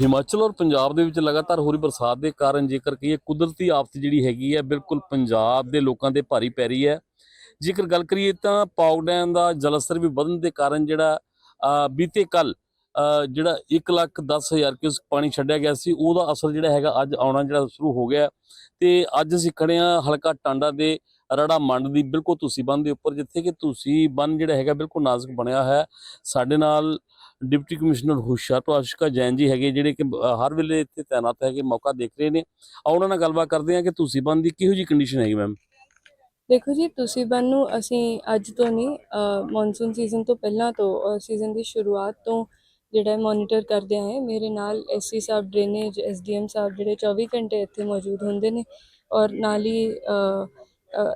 ਹਿਮਾਚਲ ਔਰ ਪੰਜਾਬ ਦੇ ਵਿੱਚ ਲਗਾਤਾਰ ਹੋ ਰਹੀ ਬਰਸਾਤ ਦੇ ਕਾਰਨ ਜੇਕਰ ਕਹੀਏ ਕੁਦਰਤੀ ਆਫਤ ਜਿਹੜੀ ਹੈਗੀ ਹੈ, ਬਿਲਕੁਲ ਪੰਜਾਬ ਦੇ ਲੋਕਾਂ ਦੇ ਭਾਰੀ ਪੈ ਰਹੀ ਹੈ ਜੇਕਰ ਗੱਲ ਕਰੀਏ ਤਾਂ ਪਾਉ ਡੈਮ ਦਾ ਜਲਸਤਰ ਵੀ ਵਧਣ ਦੇ ਕਾਰਨ ਜਿਹੜਾ ਬੀਤੇ ਕੱਲ ਜਿਹੜਾ 1 ਲੱਖ 10 ਹਜ਼ਾਰ ਕਿਊਸਕ ਪਾਣੀ ਛੱਡਿਆ ਗਿਆ ਸੀ, ਉਹਦਾ ਅਸਰ ਜਿਹੜਾ ਹੈਗਾ ਅੱਜ ਆਉਣਾ ਜਿਹੜਾ ਸ਼ੁਰੂ ਹੋ ਗਿਆ ਹੈ। ਤੇ ਅੱਜ ਅਸੀਂ ਖੜੇ ਹਾਂ ਹਲਕਾ ਟਾਂਡਾ ਦੇ ਰੜਾ ਮੰਡ ਦੀ, ਬਿਲਕੁਲ ਤੁਸੀਂ ਬੰਨ ਦੇ ਉੱਪਰ, ਜਿੱਥੇ ਕਿ ਤੁਸੀਂ ਬੰਨ ਜਿਹੜਾ ਹੈਗਾ ਬਿਲਕੁਲ ਨਾਜ਼ੁਕ ਬਣਿਆ ਹੈ ਸਾਡੇ ਨਾਲ ਡਿਪਟੀ ਕਮਿਸ਼ਨਰ ਹੁਸ਼ਿਆਰਪੁਰ ਆਸ਼ਿਕਾ ਜੈਨ ਜੀ ਹੈਗੇ ਜਿਹੜੇ ਕਿ ਹਰ ਵੇਲੇ ਇੱਥੇ ਤਾਇਨਾਤ ਹੈਗੇ, ਮੌਕਾ ਦੇਖ ਰਹੇ ਨੇ। ਆ ਉਹਨਾਂ ਨਾਲ ਗੱਲਬਾਤ ਕਰਦੇ ਹਾਂ ਕਿ ਤੁਸੀਂ ਬੰਨ ਦੀ ਕਿਹੋ ਜੀ ਕੰਡੀਸ਼ਨ ਹੈਗੀ ਮੈਮ ਦੇਖੋ ਜੀ, ਤੁਸੀਂ ਬੰਨ ਨੂੰ ਅਸੀਂ ਅੱਜ ਤੋਂ ਨਹੀਂ ਮੌਨਸੂਨ ਸੀਜ਼ਨ ਤੋਂ ਪਹਿਲਾਂ ਤੋਂ ਸੀਜ਼ਨ ਦੀ ਸ਼ੁਰੂਆਤ ਤੋਂ ਜਿਹੜਾ ਮੋਨੀਟਰ ਕਰਦੇ ਆਏ, ਮੇਰੇ ਨਾਲ ਐਸਸੀ ਸਾਹਿਬ ਡਰੇਨੇਜ ਐਸਡੀਐਮ ਸਾਹਿਬ ਜਿਹੜੇ 24 ਘੰਟੇ ਇੱਥੇ ਮੌਜੂਦ ਹੁੰਦੇ ਨੇ ਔਰ ਨਾਲ ਹੀ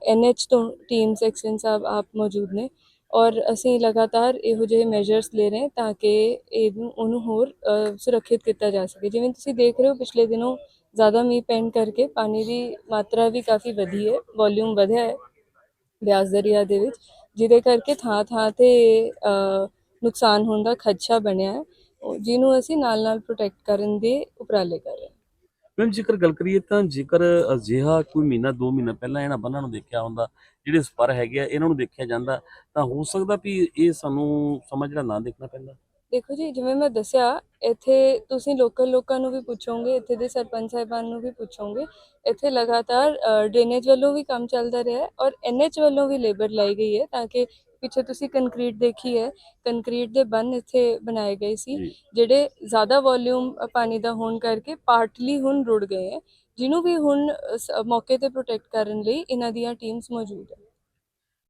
ਐਨਐਚ ਤੋਂ ਟੀਮ ਸੈਕਸ਼ਨ ਸਾਹਿਬ ਆਪ ਮੌਜੂਦ ਨੇ। ਔਰ ਅਸੀਂ ਲਗਾਤਾਰ ਇਹੋ ਜਿਹੇ ਮੈਜਰਸ ਲੈ ਰਹੇ ਤਾਂ ਕਿ ਇਹਨੂੰ, ਉਹਨੂੰ ਹੋਰ ਸੁਰੱਖਿਅਤ ਕੀਤਾ ਜਾ ਸਕੇ। ਜਿਵੇਂ ਤੁਸੀਂ ਦੇਖ ਰਹੇ ਹੋ, ਪਿਛਲੇ ਦਿਨੋਂ ਜ਼ਿਆਦਾ ਮੀਂਹ ਪੈਣ ਕਰਕੇ ਪਾਣੀ ਦੀ ਮਾਤਰਾ ਵੀ ਕਾਫੀ ਵਧੀ ਹੈ ਵੋਲਿਊਮ ਵਧਿਆ ਹੈ ਬਿਆਸ ਦਰਿਆ ਦੇ ਵਿੱਚ, ਜਿਹਦੇ ਕਰਕੇ ਥਾਂ ਥਾਂ ਤੇ ਨੁਕਸਾਨ ਹੋਣ ਦਾ ਖਦਸ਼ਾ ਬਣਿਆ ਹੈ। ਜਿਹਨੂੰ ਅਸੀਂ ਨਾਲ ਨਾਲ ਪ੍ਰੋਟੈਕਟ ਕਰਨ ਦੇ ਉਪਰਾਲੇ ਕਰ ਮੈਮ ਜੇਕਰ ਗੱਲ ਕਰੀਏ ਤਾਂ ਜੇਕਰ ਅਜਿਹਾ ਕੋਈ ਮਹੀਨਾ, ਦੋ ਮਹੀਨਾ ਪਹਿਲਾਂ ਇਹਨਾਂ ਬੰਨਾਂ ਨੂੰ ਦੇਖਿਆ ਹੁੰਦਾ, ਜਿਹੜੇ ਸਪਰ ਹੈਗੇ ਆ, ਇਹਨਾਂ ਨੂੰ ਦੇਖਿਆ ਜਾਂਦਾ, ਤਾਂ ਹੋ ਸਕਦਾ ਵੀ ਇਹ ਸਾਨੂੰ ਸਮਾਂ ਜਿਹੜਾ ਨਾ ਦੇਖਣਾ ਪੈਂਦਾ। ਦੇਖੋ ਜੀ, ਜਿਵੇਂ ਮੈਂ ਦੱਸਿਆ, ਇੱਥੇ ਤੁਸੀਂ ਲੋਕਲ ਲੋਕਾਂ ਨੂੰ ਵੀ ਪੁੱਛੋਗੇ, ਇੱਥੇ ਦੇ ਸਰਪੰਚ ਸਾਹਿਬਾਨ ਨੂੰ ਵੀ ਪੁੱਛੋਗੇ, ਇੱਥੇ ਲਗਾਤਾਰ ਡਰੇਨੇਜ ਵੱਲੋਂ ਵੀ ਕੰਮ ਚੱਲਦਾ ਰਿਹਾ ਔਰ ਐਨਐਚ ਵੱਲੋਂ ਵੀ ਲੇਬਰ ਲਾਈ ਗਈ ਹੈ ਤਾਂ ਕਿ ਪਿੱਛੇ ਤੁਸੀਂ ਕੰਕਰੀਟ ਦੇਖੀ ਹੈ। ਕੰਕਰੀਟ ਦੇ ਬੰਨ ਇੱਥੇ ਬਣਾਏ ਗਏ ਸੀ। ਜਿਹੜੇ ਜ਼ਿਆਦਾ ਵੋਲਿਊਮ ਪਾਣੀ ਦਾ ਹੋਣ ਕਰਕੇ ਪਾਰਟਲੀ ਹੁਣ ਰੁੜ ਗਏ ਹੈ। ਜਿਹਨੂੰ ਵੀ ਹੁਣ ਮੌਕੇ ਤੇ ਪ੍ਰੋਟੈਕਟ ਕਰਨ ਲਈ ਇਹਨਾਂ ਦੀਆਂ ਟੀਮਸ ਮੌਜੂਦ ਹੈ।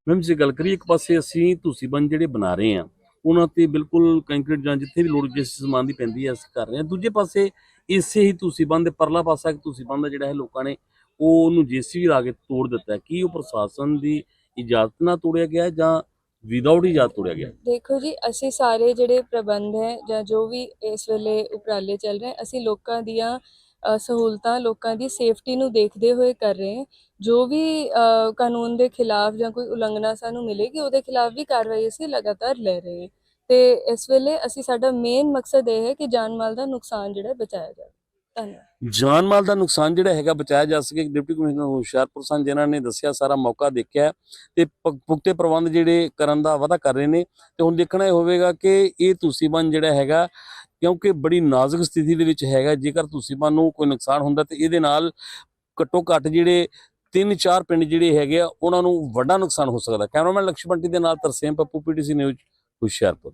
ਮੈਮ ਜੇ ਗੱਲ ਕਰੀਏ ਇੱਕ ਪਾਸੇ ਅਸੀਂ ਤੁਸੀਂ ਬੰਨ ਜਿਹੜੇ ਬਣਾ ਰਹੇ ਆ ਉਹਨਾਂ ਤੇ ਬਿਲਕੁਲ ਕੰਕਰੀਟ ਜਾਂ ਜਿੱਥੇ ਵੀ ਲੋੜ ਜਿਸ ਸਮਾਨ ਦੀ ਪੈਂਦੀ ਹੈ ਅਸੀਂ ਕਰ ਰਹੇ ਹਾਂ। ਦੂਜੇ ਪਾਸੇ ਇਸੇ ਹੀ ਤੁਸੀਂ ਬੰਨ ਦੇ ਪਰਲਾ ਪਾਸਾ ਇੱਕ ਤੁਸੀਂ ਬੰਨ ਦਾ ਜਿਹੜਾ ਹੈ ਲੋਕਾਂ ਨੇ ਉਹ ਉਹਨੂੰ ਜੇਸੀਬੀ ਲਾ ਕੇ ਤੋੜ ਦਿੱਤਾ। ਕੀ ਉਹ ਪ੍ਰਸ਼ਾਸਨ ਦੀ ਇਜਾਜ਼ਤ ਨਾਲ ਤੋੜਿਆ ਗਿਆ ਜਾਂ ਵਿਦਆਊਟ ਇਜਾਜ਼ਤ ਤੋੜਿਆ ਗਿਆ। ਦੇਖੋ ਜੀ, ਅਸੀਂ ਸਾਰੇ ਜਿਹੜੇ ਪ੍ਰਬੰਧ ਹੈ ਜਾਂ ਜੋ ਵੀ ਇਸ ਵੇਲੇ ਉਪਰਾਲੇ ਚੱਲ ਰਹੇ, ਅਸੀਂ ਲੋਕਾਂ ਦੀਆਂ ਸਹੂਲਤਾਂ, ਲੋਕਾਂ ਦੀ ਸੇਫਟੀ ਨੂੰ ਦੇਖਦੇ ਹੋਏ ਕਰ ਰਹੇ ਹਾਂ। ਜੋ ਵੀ ਕਾਨੂੰਨ ਦੇ ਖਿਲਾਫ ਜਾਂ ਕੋਈ ਉਲੰਘਣਾ ਸਾਨੂੰ ਮਿਲੇਗੀ, ਉਹਦੇ ਖਿਲਾਫ ਵੀ ਕਾਰਵਾਈ ਅਸੀਂ ਲਗਾਤਾਰ ਲੈ ਰਹੇ ਹਾਂ। ਤੇ ਇਸ ਵੇਲੇ ਅਸੀਂ ਸਾਡਾ ਮੇਨ ਮਕਸਦ ਇਹ ਹੈ ਕਿ ਜਾਨ ਮਾਲ ਦਾ ਨੁਕਸਾਨ ਜਿਹੜਾ ਬਚਾਇਆ ਜਾਵੇ। ਜਾਨ ਮਾਲ ਦਾ ਨੁਕਸਾਨ ਜਿਹੜਾ ਹੈਗਾ ਬਚਾਇਆ ਜਾ ਸਕੇ। ਡਿਪਟੀ ਕਮਿਸ਼ਨਰ ਹੁਸ਼ਿਆਰਪੁਰ ਸਨ, ਜਿਨ੍ਹਾਂ ਨੇ ਦੱਸਿਆ ਸਾਰਾ ਮੌਕਾ ਦੇਖਿਆ ਤੇ ਪੁਖਤੇ ਪ੍ਰਬੰਧ ਜਿਹੜੇ ਕਰਨ ਦਾ ਵਾਅਦਾ ਕਰ ਰਹੇ ਨੇ ਤੇ ਹੁਣ ਦੇਖਣਾ ਇਹ ਹੋਵੇਗਾ ਕਿ ਇਹ ਤੁਸੀਬਨ ਜਿਹੜਾ ਹੈਗਾ, ਕਿਉਂਕਿ ਬੜੀ ਨਾਜ਼ੁਕ ਸਥਿਤੀ ਦੇ ਵਿੱਚ ਹੈਗਾ, ਜੇਕਰ ਤੁਸੀਬਨ ਨੂੰ ਕੋਈ ਨੁਕਸਾਨ ਹੁੰਦਾ ਤੇ ਇਹਦੇ ਨਾਲ ਘੱਟੋ ਘੱਟ ਜਿਹੜੇ ਤਿੰਨ ਚਾਰ ਪਿੰਡ ਜਿਹੜੇ ਹੈਗੇ ਆ, ਉਹਨਾਂ ਨੂੰ ਵੱਡਾ ਨੁਕਸਾਨ ਹੋ ਸਕਦਾ। ਕੈਮਰਾਮੈਨ ਲక్ష్ਮਣ ਦੇ ਨਾਲ ਤਰਸੇਮ ਪੱਪੂ, ਪੀਟੀਸੀ ਨਿਊਜ਼ ਹੁਸ਼ਿਆਰਪੁਰ।